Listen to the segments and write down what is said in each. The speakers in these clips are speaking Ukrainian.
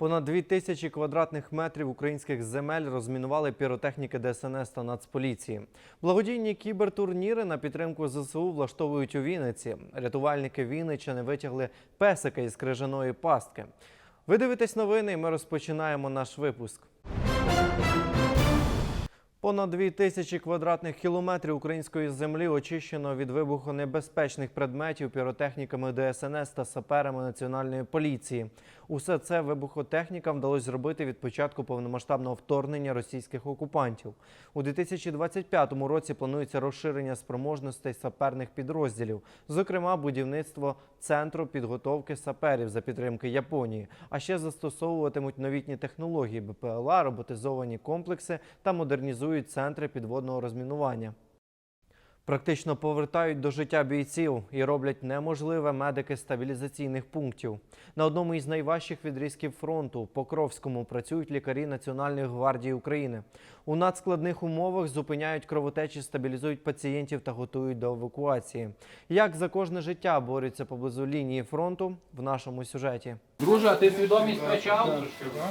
Понад дві тисячі квадратних метрів українських земель розмінували піротехніки ДСНС та Нацполіції. Благодійні кібертурніри на підтримку ЗСУ влаштовують у Вінниці. Рятувальники Вінниччини витягли песика із крижаної пастки. Ви дивитесь новини, і ми розпочинаємо наш випуск. Понад дві тисячі квадратних кілометрів української землі очищено від вибухонебезпечних предметів піротехніками ДСНС та саперами національної поліції. Усе це вибухотехнікам вдалося зробити від початку повномасштабного вторгнення російських окупантів. У 2025 році планується розширення спроможностей саперних підрозділів, зокрема будівництво центру підготовки саперів за підтримки Японії. А ще застосовуватимуть новітні технології БПЛА, роботизовані комплекси та модернізують центри підводного розмінування. Практично повертають до життя бійців і роблять неможливе медики стабілізаційних пунктів. На одному із найважчих відрізків фронту Покровському працюють лікарі Національної гвардії України. У надскладних умовах зупиняють кровотечі, стабілізують пацієнтів та готують до евакуації. Як за кожне життя борються поблизу лінії фронту в нашому сюжеті. Друже, ти свідомість втрачав?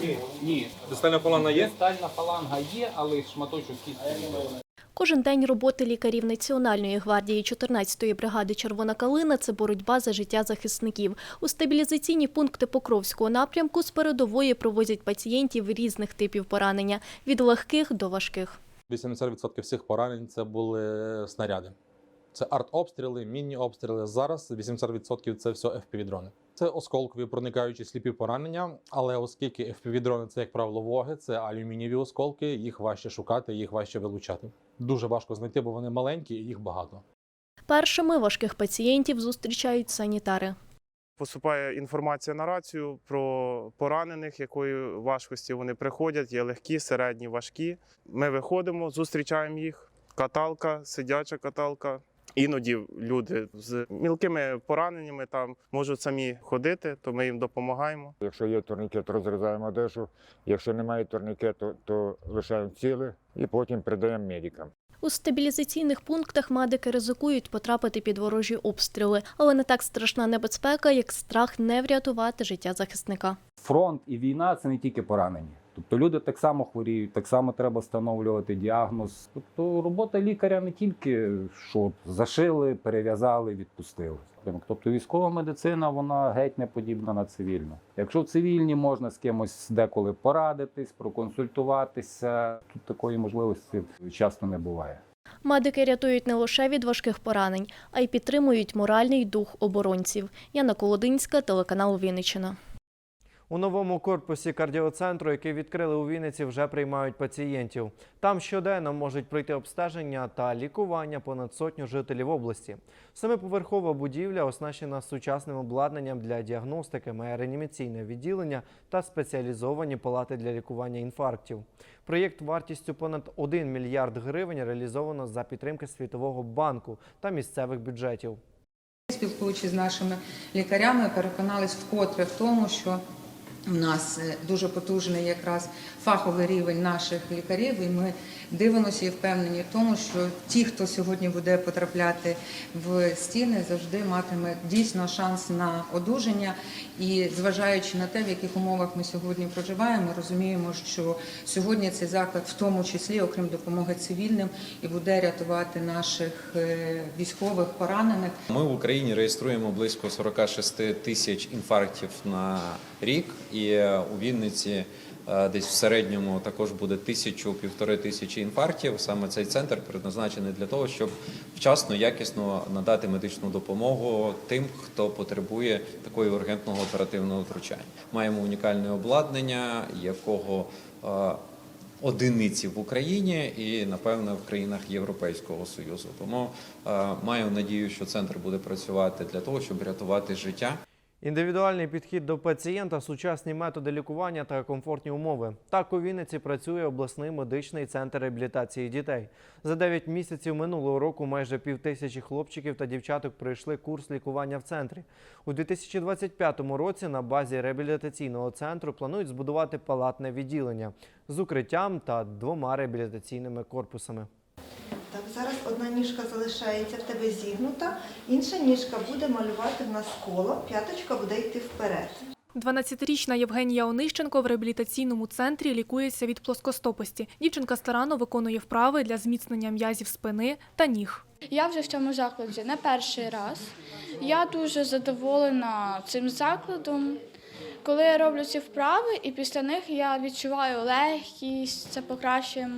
Ні. Ні. Дистальна фаланга є? Дистальна фаланга є, але шматочок кістки немає. Кожен день роботи лікарів Національної гвардії 14-ї бригади Червона калина це боротьба за життя захисників. У стабілізаційні пункти Покровського напрямку з передової провозять пацієнтів різних типів поранення від легких до важких. 80% всіх поранень це були снаряди. Це артобстріли, мінні обстріли. Зараз 80% це все FPV-дрони. Це осколкові проникаючі сліпі поранення, але оскільки FPV-дрони це, як правило, воги, це алюмінієві осколки, їх важче шукати, їх важче вилучати. Дуже важко знайти, бо вони маленькі і їх багато. Першими важких пацієнтів зустрічають санітари. Поступає інформація на рацію про поранених, якої важкості вони приходять. Є легкі, середні, важкі. Ми виходимо, зустрічаємо їх. Каталка, сидяча каталка. Іноді люди з мілкими пораненнями там можуть самі ходити, то ми їм допомагаємо. Якщо є турнікет, розрізаємо одежу. Якщо немає турнікету, то лишаємо ціле і потім передаємо медикам. У стабілізаційних пунктах медики ризикують потрапити під ворожі обстріли, але не так страшна небезпека, як страх не врятувати життя захисника. фронт і війна це не тільки поранені. Тобто люди так само хворіють, так само треба встановлювати діагноз. Тобто робота лікаря не тільки що зашили, перев'язали, відпустили. Тобто військова медицина вона геть не подібна на цивільну. Якщо в цивільній можна з кимось деколи порадитись, проконсультуватися, тут такої можливості часто не буває. Медики рятують не лише від важких поранень, а й підтримують моральний дух оборонців. Яна Колодинська, телеканал Вінниччина. У новому корпусі кардіоцентру, який відкрили у Вінниці, вже приймають пацієнтів. Там щоденно можуть пройти обстеження та лікування понад сотню жителів області. Семиповерхова будівля оснащена сучасним обладнанням для діагностики, має реанімаційне відділення та спеціалізовані палати для лікування інфарктів. Проєкт вартістю понад 1 мільярд гривень реалізовано за підтримки Світового банку та місцевих бюджетів. Спілкуючись з нашими лікарями, переконались вкотре в тому, що у нас е, дуже потужний якраз фаховий рівень наших лікарів, і ми дивимося і впевнені в тому, що ті, хто сьогодні буде потрапляти в стіни, завжди матиме дійсно шанс на одужання. І зважаючи на те, в яких умовах ми сьогодні проживаємо, розуміємо, що сьогодні цей заклад, в тому числі, окрім допомоги цивільним, і буде рятувати наших е, військових поранених. Ми в Україні реєструємо близько 46 тисяч інфарктів на рік, і е, у Вінниці десь в середньому також буде тисячу півтори тисячі інфарктів. Саме цей центр предназначений для того, щоб вчасно, якісно надати медичну допомогу тим, хто потребує такої ургентного оперативного втручання. Маємо унікальне обладнання, якого е, одиниці в Україні і напевно в країнах Європейського союзу. Тому е, маю надію, що центр буде працювати для того, щоб рятувати життя. Індивідуальний підхід до пацієнта, сучасні методи лікування та комфортні умови. Так у Вінниці працює обласний медичний центр реабілітації дітей. За 9 місяців минулого року майже півтисячі хлопчиків та дівчаток пройшли курс лікування в центрі. У 2025 році на базі реабілітаційного центру планують збудувати палатне відділення з укриттям та двома реабілітаційними корпусами. Так, зараз одна ніжка залишається в тебе зігнута, інша ніжка буде малювати в нас коло, п'яточка буде йти вперед. 12-річна Євгенія Онищенко в реабілітаційному центрі лікується від плоскостопості. Дівчинка старанно виконує вправи для зміцнення м'язів спини та ніг. Я вже в цьому закладі не перший раз. Я дуже задоволена цим закладом. Коли я роблю ці вправи, і після них я відчуваю легкість, це покращує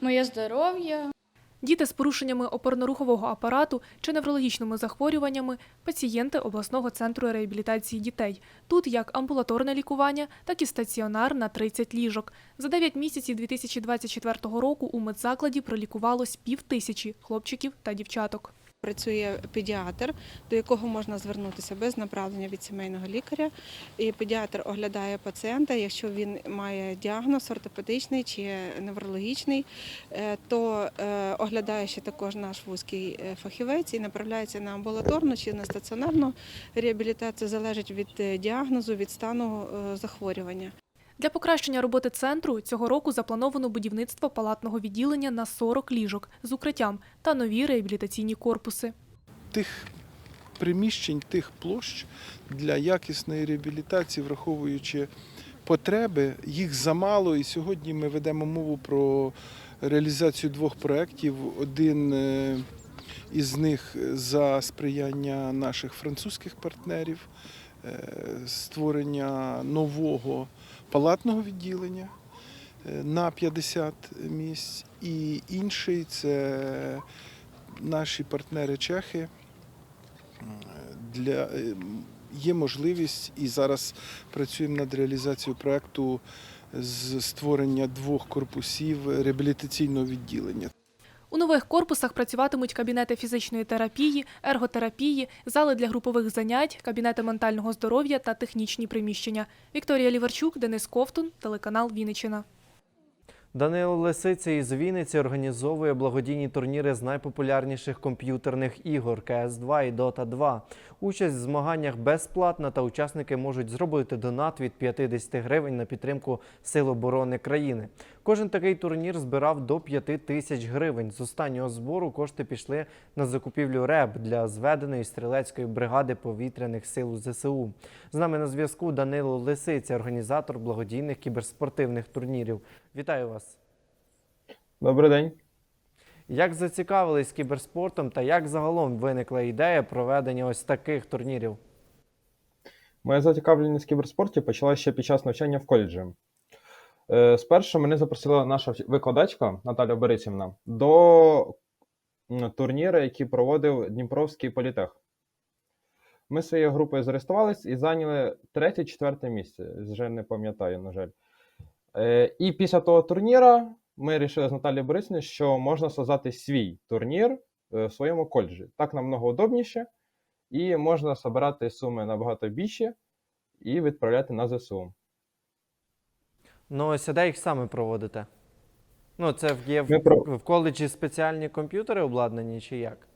моє здоров'я. Діти з порушеннями опорно-рухового апарату чи неврологічними захворюваннями – пацієнти обласного центру реабілітації дітей. Тут як амбулаторне лікування, так і стаціонар на 30 ліжок. За 9 місяців 2024 року у медзакладі пролікувалось пів тисячі хлопчиків та дівчаток. Працює педіатр, до якого можна звернутися без направлення від сімейного лікаря. І педіатр оглядає пацієнта. Якщо він має діагноз ортопедичний чи неврологічний, е, то е, оглядає ще також наш вузький е, фахівець і направляється на амбулаторну чи на стаціонарну реабілітацію. Залежить від діагнозу, від стану захворювання. Для покращення роботи центру цього року заплановано будівництво палатного відділення на 40 ліжок з укриттям та нові реабілітаційні корпуси. тих приміщень, тих площ для якісної реабілітації, враховуючи потреби, їх замало. І сьогодні ми ведемо мову про реалізацію двох проєктів. Один е, із них за сприяння наших французьких партнерів, е, створення нового палатного відділення е, на 50 місць. І інший це наші партнери чехи. Для, е, є можливість і зараз працюємо над реалізацією проєкту з створення двох корпусів реабілітаційного відділення. У нових корпусах працюватимуть кабінети фізичної терапії, ерготерапії, зали для групових занять, кабінети ментального здоров'я та технічні приміщення. Вікторія Ліварчук, Денис Ковтун, телеканал Вінниччина. Данило Лисиця із Вінниці організовує благодійні турніри з найпопулярніших комп'ютерних ігор КС2 і Dota 2. Участь в змаганнях безплатна та учасники можуть зробити донат від 50 гривень на підтримку Сил оборони країни. Кожен такий турнір збирав до 5 тисяч гривень. З останнього збору кошти пішли на закупівлю РЕБ для зведеної стрілецької бригади повітряних сил ЗСУ. З нами на зв'язку Данило Лисиця, організатор благодійних кіберспортивних турнірів. Вітаю вас! Добрий день. Як зацікавились кіберспортом та як загалом виникла ідея проведення ось таких турнірів? Моя зацікавленість в кіберспорті почалася ще під час навчання в коледжі. Е, Спершу мене запросила наша викладачка Наталя Борисівна до турніру, який проводив Дніпровський політех. Ми своєю групою зареєструвались і зайняли третє-четверте місце. Вже не пам'ятаю, на жаль. Е, І після того турніру ми вирішили з Наталією Борисівною, що можна создати свій турнір е, в своєму коледжі. Так намного удобніше і можна збирати суми набагато більші і відправляти на ЗСУ. Ну ось а де їх саме проводите? Ну, це є в, про- в коледжі спеціальні комп'ютери обладнані чи як?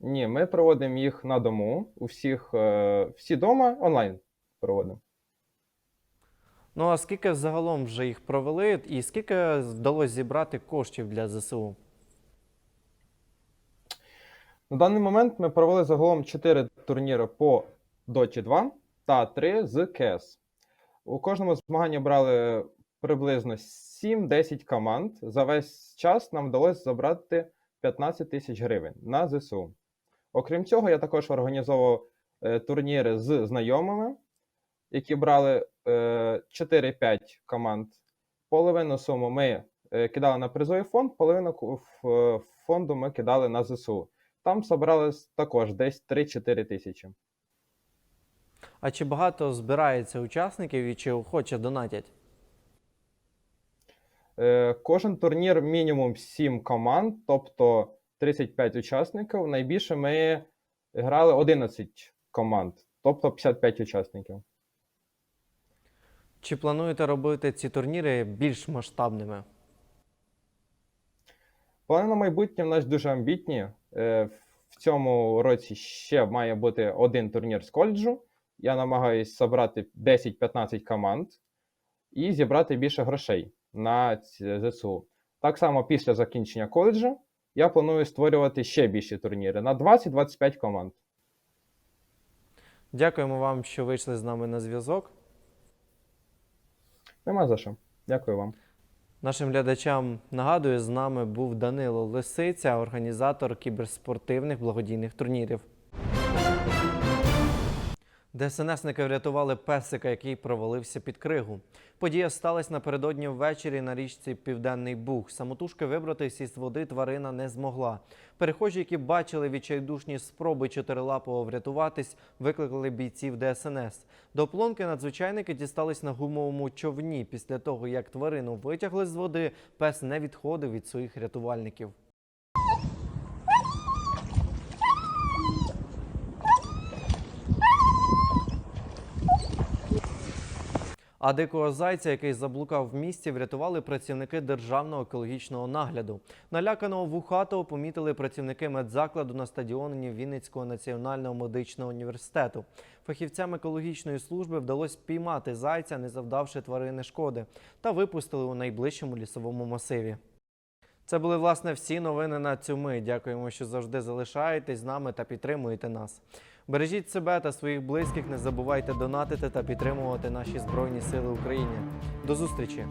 Ні, ми проводимо їх на дому. У всіх е, всі дома онлайн проводимо. Ну а скільки загалом вже їх провели, і скільки вдалося зібрати коштів для ЗСУ? На даний момент ми провели загалом 4 турніри по Dota 2 та 3 з КС. У кожному змаганні брали приблизно 7-10 команд. За весь час нам вдалося забрати 15 тисяч гривень на ЗСУ. Окрім цього, я також організовував е, турніри з знайомими, які брали е, 4-5 команд. Половину суму ми е, кидали на призовий фонд, половину е, фонду ми кидали на ЗСУ. Там зібралось також десь 3-4 тисячі. А чи багато збирається учасників і чи охоче донатять? Е, Кожен турнір мінімум 7 команд, тобто 35 учасників. Найбільше ми грали 11 команд, тобто 55 учасників. Чи плануєте робити ці турніри більш масштабними? Плани на майбутнє в нас дуже амбітні. Е, В цьому році ще має бути один турнір з коледжу. Я намагаюся зібрати 10-15 команд і зібрати більше грошей на ЗСУ. Так само після закінчення коледжу я планую створювати ще більші турніри на 20-25 команд. Дякуємо вам, що вийшли з нами на зв'язок. Нема за що. Дякую вам. Нашим глядачам нагадую, з нами був Данило Лисиця, організатор кіберспортивних благодійних турнірів. ДСНСники врятували песика, який провалився під кригу. Подія сталася напередодні ввечері на річці Південний Буг. Самотужки вибратись із води тварина не змогла. Перехожі, які бачили відчайдушні спроби чотирилапого врятуватись, викликали бійців ДСНС. До плонки надзвичайники дістались на гумовому човні. Після того, як тварину витягли з води, пес не відходив від своїх рятувальників. А дикого зайця, який заблукав в місті, врятували працівники державного екологічного нагляду. Наляканого вухатого помітили працівники медзакладу на стадіоні Вінницького національного медичного університету. Фахівцям екологічної служби вдалося піймати зайця, не завдавши тварини шкоди, та випустили у найближчому лісовому масиві. Це були власне всі новини на цю мить. Дякуємо, що завжди залишаєтесь з нами та підтримуєте нас. Бережіть себе та своїх близьких, не забувайте донатити та підтримувати наші Збройні Сили України. До зустрічі!